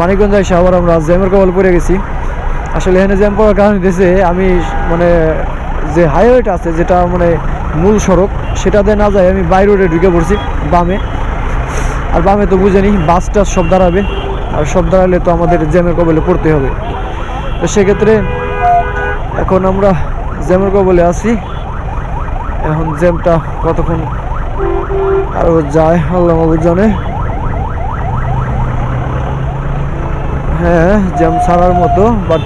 মানিকগঞ্জ এসে আবার আমরা জ্যামের কবল পড়ে গেছি। আসলে এখানে জ্যাম পড়ার কারণ হইতেছে, আমি মানে যে হাইওয়েটা আছে, যেটা মানে মূল সড়ক, সেটা দিয়ে না যায় আমি বাই রোডে ঢুকে পড়ছি, বামে। আর বামে তো বুঝেনি বাস টাস সব দাঁড়াবে, আর সব দাঁড়ালে তো আমাদের জ্যামের কবলে পড়তে হবে। তো সেক্ষেত্রে এখন আমরা জ্যামের কবলে আছি। এখন জ্যামটা কতক্ষণ আরও যায়, আল্লাহ জানে। জ্যাম ছাড়ার মতো বাট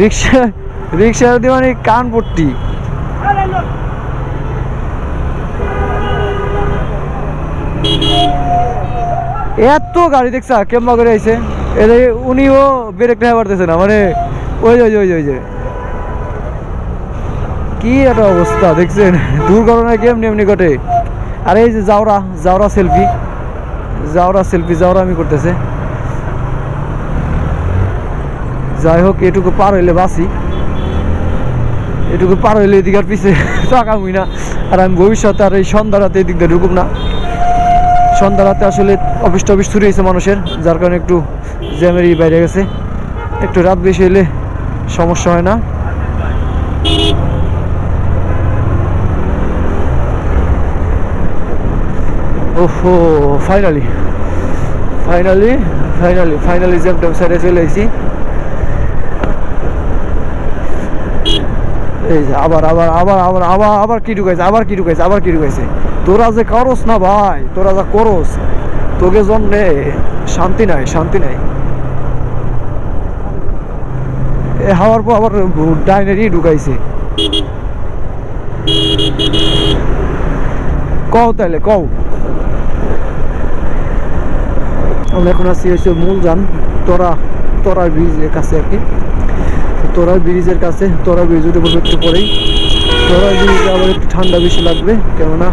রিক্সা রিক্সা দিয়ে মানে কান পট্টি। এত গাড়ি দেখছা, কেম্বা করে আইছে। এদের উনিও ব্রেক নেওয়া পারতেছে না মানে ওই ওই ওই ওই যে। কি একটা অবস্থা, দেখছেন? দুর্ঘটনা কেমনি এমনি ঘটে? আর এই যে জাওরা জাওরা সেলফি জাওরা সেলফি জাওরা আমি করতেছে। যাই হোক, এটুকু পার হইলে বাসি এটুকু পার হইলে এদিকে আর পিছে তাকামই না। আর আমি ভবিষ্যতে আর এই সন্ধ্যা রাতে এদিক দিয়ে ঢুকুম না। সন্ধ্যা রাতে আসলে অফিস টফিস শুরু হয়েছে মানুষের, যার কারণে একটু জ্যামেরই বাইরে গেছে। একটু রাত বেশি হলে সমস্যা হয় না। ওহো finally finally finally finally jam ট্যাম সাইডে চলে এসেছি। এই যে আবার আবার আবার আবার আবার আবার কি ঢুকাইছে, আবার কি ঢুকাইছে, আবার কি ঢুকাইছে। তোরা যে করস না ভাই, তোরা যা করস, তোকে জন্যে শান্তি নাই শান্তি নাই। এ হাওয়ার পর আবার ডাইনারি ঢুকাইছে। কও তাহলে কও। আমরা এখন আছি হচ্ছে মূল যান তোরা তোরা ব্রিজের কাছে আর কি। তোরা ব্রিজের কাছে, তোরা ব্রিজ উঠে পড়বে একটু পরেই। তোরা ব্রিজে আবার একটু ঠান্ডা বেশি লাগবে, কেননা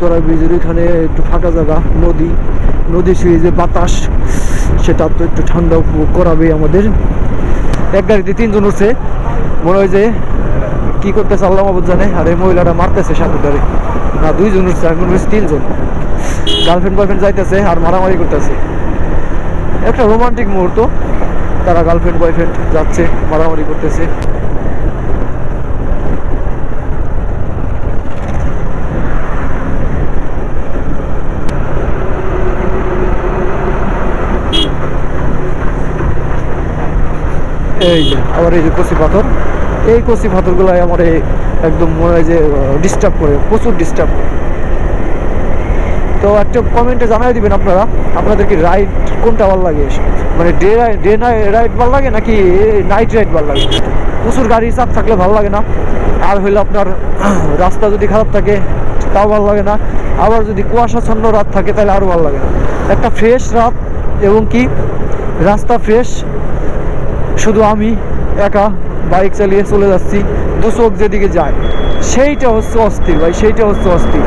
তোরা ব্রিজের এখানে একটু ফাঁকা জায়গা, নদী নদী ছুঁয়ে যে বাতাস, সেটা তো একটু ঠান্ডা উপভোগ করাবে আমাদের। এক গাড়িতে তিনজন উঠছে, মনে হয় যে কি করতেছে আল্লাহ মাহবুদ জানে, আর এই মহিলাটা মারতেছে সামনে ধরে। না, দুইজন উঠছে আমি মনে হচ্ছে তিনজন। গার্লফ্রেন্ড বয়ফ্রেন্ড যাইতেছে আর মারামারি করতেছে। একটা রোমান্টিক মুহূর্ত। তারা গার্লফ্রেন্ড বয়ফ্রেন্ড যাচ্ছে, মারামারি করতেছে। এই যে, আবার এই যে কচি পাথর। এই কচি পাথরগুলাই আমার একদম মনে হয় যে ডিস্টার্ব করে, প্রচুর ডিস্টার্ব করে। তো একটা কমেন্টে জানাই দিবেন আপনারা আপনাদের কি রাইড কোনটা ভালো লাগে? মানে ডে ডে রাইড ভালো লাগে নাকি নাইট রাইড ভালো লাগে? প্রচুর গাড়ি চাপ থাকলে ভালো লাগে না। আর হইলে আপনার রাস্তা যদি খারাপ থাকে, তাও ভালো লাগে না। আবার যদি কুয়াশাচ্ছন্ন রাত থাকে, তাহলে আরও ভালো লাগে না। একটা ফ্রেশ রাত এবং কি? রাস্তা ফ্রেশ শুধু আমি একা বাইক চালিয়ে চলে যাচ্ছি। দু চোখ যেদিকে যায়। সেইটা হচ্ছে অস্থির ভাই, সেইটা হচ্ছে অস্থির।